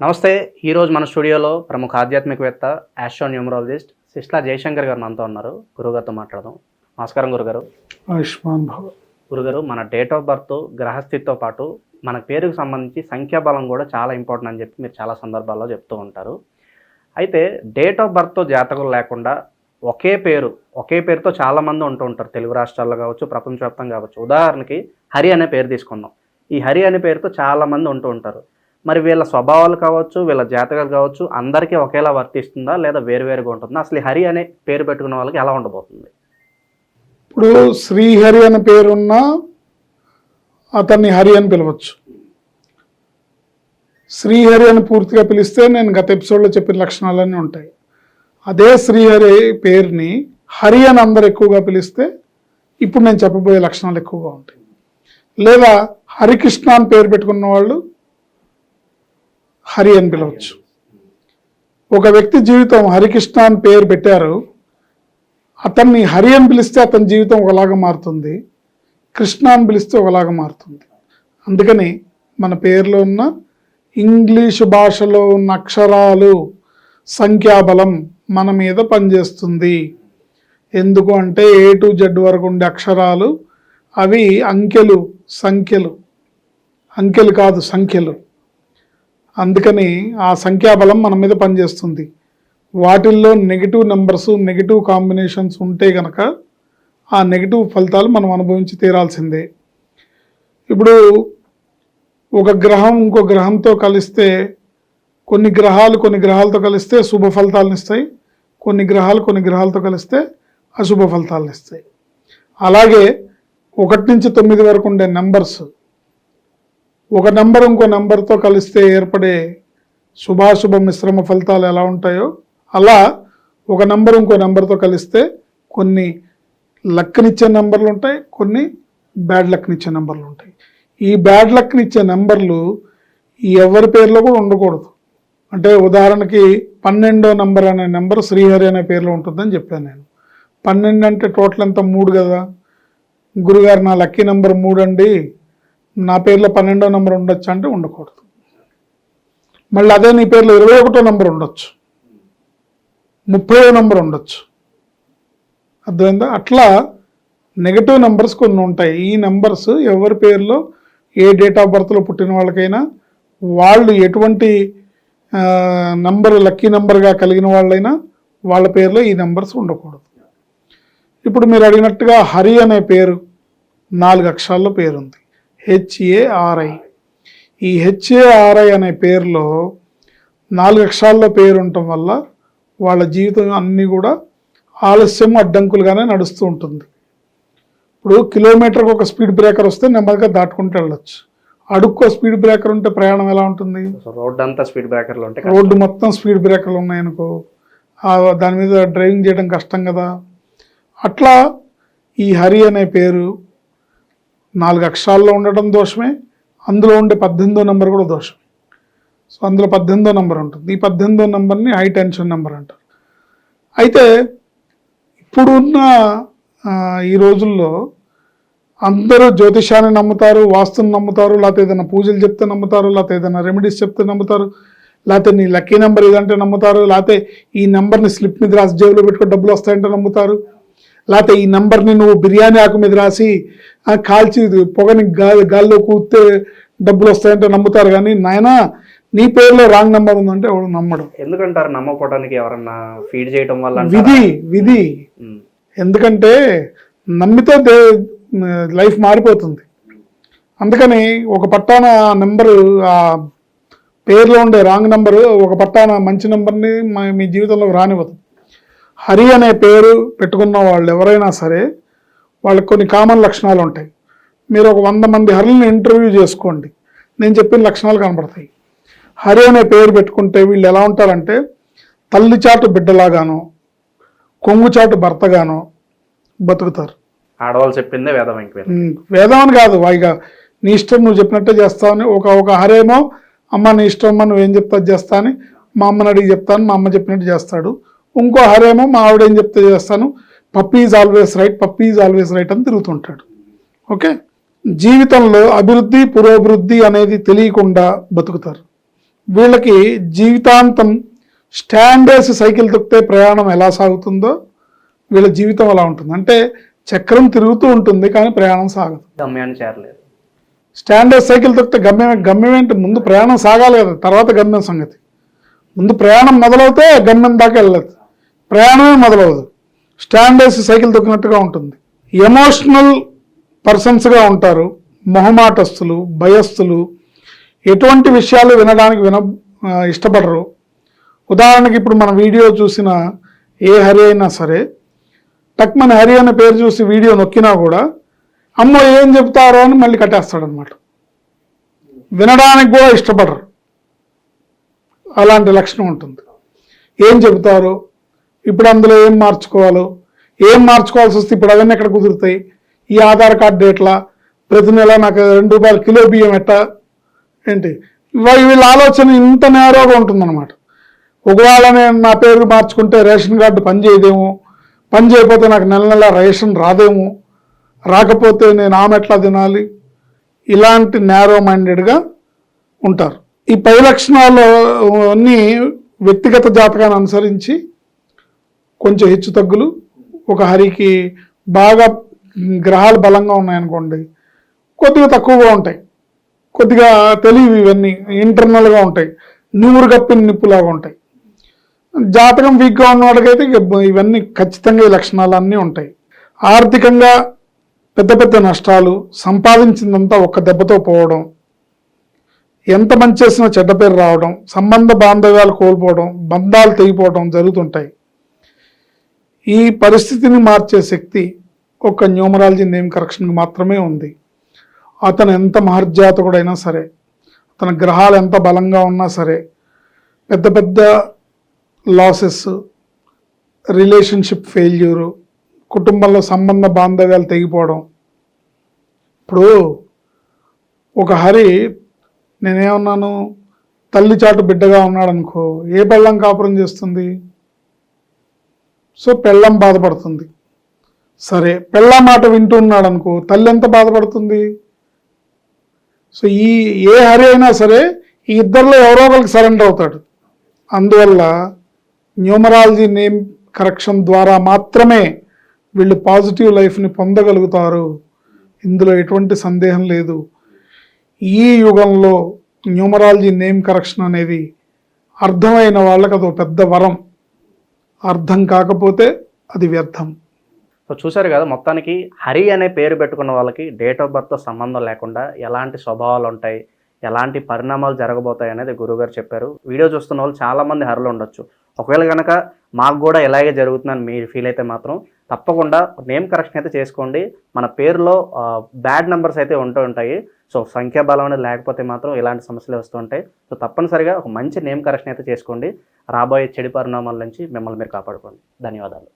నమస్తే ఈరోజు మన స్టూడియోలో ప్రముఖ ఆధ్యాత్మికవేత్త యాస్ట్రో న్యూమరాలజిస్ట్ సిస్లా జయశంకర్ గారు మనతో ఉన్నారు. గురుగారితో మాట్లాడదాం. నమస్కారం గురుగారు. ఆయుష్మాన్ భవ. గురుగారు మన డేట్ ఆఫ్ బర్త్ గ్రహస్థితితో పాటు మన పేరుకు సంబంధించి సంఖ్యాబలం కూడా చాలా ఇంపార్టెంట్ అని చెప్పి మీరు చాలా సందర్భాల్లో చెప్తూ ఉంటారు. అయితే డేట్ ఆఫ్ బర్త్ జాతకులు లేకుండా ఒకే పేరు ఒకే పేరుతో చాలా మంది ఉంటూ ఉంటారు. తెలుగు రాష్ట్రాల్లో కావచ్చు ప్రపంచవ్యాప్తంగా కావచ్చు. ఉదాహరణకి హరి అనే పేరు తీసుకుందాం. ఈ హరి అనే పేరుతో చాలా మంది ఉంటూ ఉంటారు. మరి వీళ్ళ స్వభావాలు కావచ్చు వీళ్ళ జాతకాలు కావచ్చు అందరికీ ఒకేలా వర్తిస్తుందా లేదా వేరువేరుగా ఉంటుందా? అసలు హరి అనే పేరు పెట్టుకున్న వాళ్ళకి ఎలా ఉండబోతుంది? ఇప్పుడు శ్రీహరి అనే పేరున్న అతన్ని హరి అని పిలవచ్చు. శ్రీహరి అని పూర్తిగా పిలిస్తే నేను గత ఎపిసోడ్లో చెప్పిన లక్షణాలన్నీ ఉంటాయి. అదే శ్రీహరి పేరుని హరి అని అందరు ఎక్కువగా పిలిస్తే ఇప్పుడు నేను చెప్పబోయే లక్షణాలు ఎక్కువగా ఉంటాయి. లేదా హరికృష్ణ అని పేరు పెట్టుకున్న వాళ్ళు హరి అని పిలవచ్చు. ఒక వ్యక్తి జీవితం హరికృష్ణ అని పేరు పెట్టారు. అతన్ని హరి అని పిలిస్తే అతని జీవితం ఒకలాగా మారుతుంది. కృష్ణ అని పిలిస్తే ఒకలాగా మారుతుంది. అందుకని మన పేరులో ఉన్న ఇంగ్లీషు భాషలో ఉన్న అక్షరాలు సంఖ్యాబలం మన మీద పనిచేస్తుంది. ఎందుకు అంటే ఏ టు జెడ్ వరకు ఉండే అక్షరాలు అవి అంకెలు సంఖ్యలు. అంకెలు కాదు సంఖ్యలు. అందుకని ఆ సంఖ్యాబలం మన మీద పనిచేస్తుంది. వాటిల్లో నెగిటివ్ నెంబర్స్ నెగిటివ్ కాంబినేషన్స్ ఉంటే గనక ఆ నెగిటివ్ ఫలితాలు మనం అనుభవించి తీరాల్సిందే. ఇప్పుడు ఒక గ్రహం ఇంకో గ్రహంతో కలిస్తే కొన్ని గ్రహాలు కొన్ని గ్రహాలతో కలిస్తే శుభ ఫలితాలను ఇస్తాయి. కొన్ని గ్రహాలు కొన్ని గ్రహాలతో కలిస్తే అశుభ ఫలితాలను ఇస్తాయి. అలాగే ఒకటి నుంచి తొమ్మిది వరకు ఉండే నెంబర్స్ ఒక నెంబర్ ఇంకో నెంబర్తో కలిస్తే ఏర్పడే శుభాశుభ మిశ్రమ ఫలితాలు ఎలా ఉంటాయో అలా ఒక నంబర్ ఇంకో నెంబర్తో కలిస్తే కొన్ని లక్నిచ్చే నెంబర్లు ఉంటాయి కొన్ని బ్యాడ్ లక్నిచ్చే నెంబర్లు ఉంటాయి. ఈ బ్యాడ్ లక్నిచ్చే నెంబర్లు ఎవరి పేర్లో కూడా ఉండకూడదు. అంటే ఉదాహరణకి పన్నెండో నెంబర్ అనే నెంబర్ శ్రీహరి అనే పేర్లో ఉంటుందని చెప్పాను నేను. పన్నెండు అంటే టోటల్ ఎంత? మూడు కదా. గురుగారు నా లక్కీ నెంబర్ మూడు అండి. నా పేర్లో పన్నెండో నెంబర్ ఉండొచ్చు అంటే ఉండకూడదు. మళ్ళీ అదే నీ పేర్లో ఇరవై ఒకటో నెంబర్ ఉండొచ్చు. ముప్పయో నెంబర్ ఉండొచ్చు. అర్థమైందా? అట్లా నెగటివ్ నెంబర్స్ కొన్ని ఉంటాయి. ఈ నెంబర్స్ ఎవరి పేర్లో ఏ డేట్ ఆఫ్ బర్త్లో పుట్టిన వాళ్ళకైనా వాళ్ళు ఎటువంటి నంబర్ లక్కీ నెంబర్గా కలిగిన వాళ్ళైనా వాళ్ళ పేర్లో ఈ నెంబర్స్ ఉండకూడదు. ఇప్పుడు మీరు అడిగినట్టుగా హరి అనే పేరు నాలుగు అక్షరాల్లో పేరుంది. హెచ్ఏఆర్ఐ ఈ హెచ్ఏఆర్ఐ అనే పేరులో నాలుగు అక్షరాల్లో పేరు ఉండటం వల్ల వాళ్ళ జీవితం అన్నీ కూడా ఆలస్యం అడ్డంకులుగానే నడుస్తూ ఉంటుంది. ఇప్పుడు కిలోమీటర్కి ఒక స్పీడ్ బ్రేకర్ వస్తే నెమ్మదిగా దాటుకుంటూ వెళ్ళొచ్చు. అడుక్కో స్పీడ్ బ్రేకర్ ఉంటే ప్రయాణం ఎలా ఉంటుంది? సో రోడ్ అంతా స్పీడ్ బ్రేకర్లు ఉంటే కష్టం. రోడ్డు మొత్తం స్పీడ్ బ్రేకర్లు ఉన్నాయనుకో దాని మీద డ్రైవింగ్ చేయడం కష్టం కదా. అట్లా ఈ హరి అనే పేరు నాలుగు అక్షరాల్లో ఉండటం దోషమే అందులో ఉండే పద్దెనిమిదో నెంబర్ కూడా దోషం సో అందులో పద్దెనిమిదో నెంబర్ ఉంటుంది. ఈ పద్దెనిమిదో నెంబర్ని హై టెన్షన్ నెంబర్ అంటారు. అయితే ఇప్పుడున్న ఈ రోజుల్లో అందరూ జ్యోతిషాన్ని నమ్ముతారు వాస్తుని నమ్ముతారు లేకపోతే ఏదైనా పూజలు చెప్తే నమ్ముతారు లేకపోతే ఏదైనా రెమెడీస్ చెప్తే నమ్ముతారు లేకపోతే నీ లక్కీ నెంబర్ ఇదంటే నమ్ముతారు లేకపోతే ఈ నెంబర్ని స్లిప్ మీద రాసి జేబులో పెట్టుకొని డబ్బులు వస్తాయంటే నమ్ముతారు లేకపోతే ఈ నెంబర్ని నువ్వు బిర్యానీ ఆకు మీద రాసి ఆ, కాల్చి పొగని గాలి గాల్లో కూస్తే డబ్బులు వస్తాయంటే నమ్ముతారు కానీ నాయనా నీ పేరులో రాంగ్ నెంబర్ ఉందంటే ఎవడు నమ్మడు ఎందుకంటారు నమ్మకపోవడానికి ఎవరన్నా ఫీడ్ చేయడం వల్ల? విధి విధి. ఎందుకంటే నమ్మితే లైఫ్ మారిపోతుంది అందుకని ఒక పట్టాన నెంబరు ఆ పేరులో ఉండే రాంగ్ నెంబరు ఒక పట్టాన మంచి నెంబర్ని మీ జీవితంలో రానివ్వదు హరి అనే పేరు పెట్టుకున్న వాళ్ళు ఎవరైనా సరే వాళ్ళకి కొన్ని కామన్ లక్షణాలు ఉంటాయి. మీరు ఒక వంద మంది హరులను ఇంటర్వ్యూ చేసుకోండి. నేను చెప్పిన లక్షణాలు కనబడతాయి. హరి అనే పేరు పెట్టుకుంటే వీళ్ళు ఎలా ఉంటారంటే తల్లి చాటు బిడ్డలాగానో కొంగు చాటు భర్తగానో బతుకుతారు. ఆడవాళ్ళు చెప్పిందే వేదం వేదం అని కాదు ఇక నీ ఇష్టం నువ్వు చెప్పినట్టే చేస్తావని ఒక ఒక హరేమో అమ్మ నీ ఇష్టం అమ్మ నువ్వేం చెప్తా చేస్తా అని మా అమ్మని అడిగి చెప్తాను మా అమ్మ చెప్పినట్టు చేస్తాడు. ఇంకో హరేమో మా ఆవిడ ఏం చెప్తే చేస్తాను? Puppy is always right puppy is always right అని తిరుగుతుంటాడు. ఓకే? జీవితంలో అభివృద్ధి పురోభివృద్ధి అనేది తెలియకుండా బతుకుతారు. వీళ్ళకి జీవితాంతం స్టాండ్ వేసి సైకిల్ తొక్కితే ప్రయాణం ఎలా సాగుతుందో వీళ్ళ జీవితం అలా ఉంటుంది. అంటే చక్రం తిరుగుతూ ఉంటుంది కానీ ప్రయాణం సాగదు. గమ్యాన్ని చేరలేదు. స్టాండ్ వేసి సైకిల్ తొక్కితే గమ్యం గమ్యం ఏంటి? ముందు ప్రయాణం సాగాలి కదా తర్వాత గమ్యం సంగతి. ముందు ప్రయాణం మొదలవుతే గమ్యం దాకా వెళ్ళదు. ప్రయాణమే మొదలవదు. స్టాండ్ వేసి సైకిల్ తొక్కినట్టుగా ఉంటుంది. ఎమోషనల్ పర్సన్స్గా ఉంటారు. మొహమాటస్తులు భయస్థులు ఎటువంటి విషయాలు వినడానికి విన ఇష్టపడరు. ఉదాహరణకి ఇప్పుడు మన వీడియో చూసిన ఏ హరి అయినా సరే టక్ మన హరి అనే పేరు చూసి వీడియో నొక్కినా కూడా అమ్మో ఏం చెప్తారో అని మళ్ళీ కట్టేస్తాడనమాట వినడానికి కూడా ఇష్టపడరు. అలాంటి లక్షణం ఉంటుంది. ఏం చెబుతారో ఇప్పుడు అందులో ఏం మార్చుకోవాలో? ఏం మార్చుకోవాల్సి వస్తే ఇప్పుడు అవన్నీ ఎక్కడ కుదురుతాయి? ఈ ఆధార్ కార్డు డేట్లా? ప్రతి నెల నాకు రెండు రూపాయలు కిలో బియ్యం ఎట్ట? ఏంటి? వీళ్ళ ఆలోచన ఇంత నేరోగా ఉంటుందన్నమాట. ఒకవేళ నేను నా పేరు మార్చుకుంటే రేషన్ కార్డు పని చేయదేమో? పని చేయకపోతే నాకు నెల నెల రేషన్ రాదేమో? రాకపోతే నేను ఆమె ఎట్లా తినాలి? ఇలాంటి నేరో మైండెడ్గా ఉంటారు. ఈ పై లక్షణాలు అన్నీ వ్యక్తిగత జాతకాన్ని అనుసరించి కొంచెం హెచ్చు తగ్గులు ఒక హరికి బాగా గ్రహాలు బలంగా ఉన్నాయనుకోండి కొద్దిగా తక్కువగా ఉంటాయి. కొద్దిగా తెలివి ఇవన్నీ ఇంటర్నల్గా ఉంటాయి. నూరు కప్పిన నిప్పులాగా ఉంటాయి. జాతకం వీక్గా ఉన్నవాడికైతే ఇక ఇవన్నీ ఖచ్చితంగా ఈ లక్షణాలు అన్నీ ఉంటాయి. ఆర్థికంగా పెద్ద పెద్ద నష్టాలు సంపాదించిందంతా ఒక్క దెబ్బతో పోవడం ఎంత మంచి చేసినా చెడ్డ పేరు రావడం సంబంధ బాంధవ్యాలు కోల్పోవడం బంధాలు తెగిపోవడం జరుగుతుంటాయి. ఈ పరిస్థితిని మార్చే శక్తి ఒక న్యూమరాలజీ నేమ్ కరెక్షన్కి మాత్రమే ఉంది. అతను ఎంత మహర్జాతకుడైనా సరే అతని గ్రహాలు ఎంత బలంగా ఉన్నా సరే పెద్ద పెద్ద లాసెస్ రిలేషన్షిప్ ఫెయిల్యూరు కుటుంబంలో సంబంధ బాంధవ్యాలు తెగిపోవడం. ఇప్పుడు ఒక హరి నేనేమన్నాను? తల్లి చాటు బిడ్డగా ఉన్నాడనుకో ఏ పెళ్ళం కాపురం చేస్తుంది? సో పెళ్ళం బాధపడుతుంది. సరే పెళ్ళ మాట వింటున్నాడు అనుకో తల్లి ఎంత బాధపడుతుంది? సో ఈ ఏ హరి అయినా సరే ఈ ఇద్దరిలో ఎవరో ఒకరికి సరెండర్ అవుతాడు. అందువల్ల న్యూమరాలజీ నేమ్ కరెక్షన్ ద్వారా మాత్రమే వీళ్ళు పాజిటివ్ లైఫ్ని పొందగలుగుతారు. ఇందులో ఎటువంటి సందేహం లేదు. ఈ యుగంలో న్యూమరాలజీ నేమ్ కరెక్షన్ అనేది అర్థమైన వాళ్ళకి అదో పెద్ద వరం. అర్థం కాకపోతే అది వ్యర్థం. సో చూశారు కదా మొత్తానికి హరి అనే పేరు పెట్టుకున్న వాళ్ళకి డేట్ ఆఫ్ బర్త్తో సంబంధం లేకుండా ఎలాంటి స్వభావాలు ఉంటాయి ఎలాంటి పరిణామాలు జరగబోతాయి అనేది గురువుగారు చెప్పారు. వీడియో చూస్తున్న వాళ్ళు చాలామంది హరులు ఉండొచ్చు. ఒకవేళ కనుక మాకు కూడా ఇలాగే జరుగుతుందని మీరు ఫీల్ అయితే మాత్రం తప్పకుండా నేమ్ కరెక్షన్ అయితే చేసుకోండి. మన పేరులో బ్యాడ్ నెంబర్స్ అయితే ఉంటూ ఉంటాయి. సో సంఖ్యాబలం అనేది లేకపోతే మాత్రం ఇలాంటి సమస్యలు వస్తూ ఉంటాయి. సో తప్పనిసరిగా ఒక మంచి నేమ్ కరెక్షన్ అయితే చేసుకోండి. రాబోయే చెడు పరిణామాల నుంచి మిమ్మల్ని మీరు కాపాడుకోండి. ధన్యవాదాలు.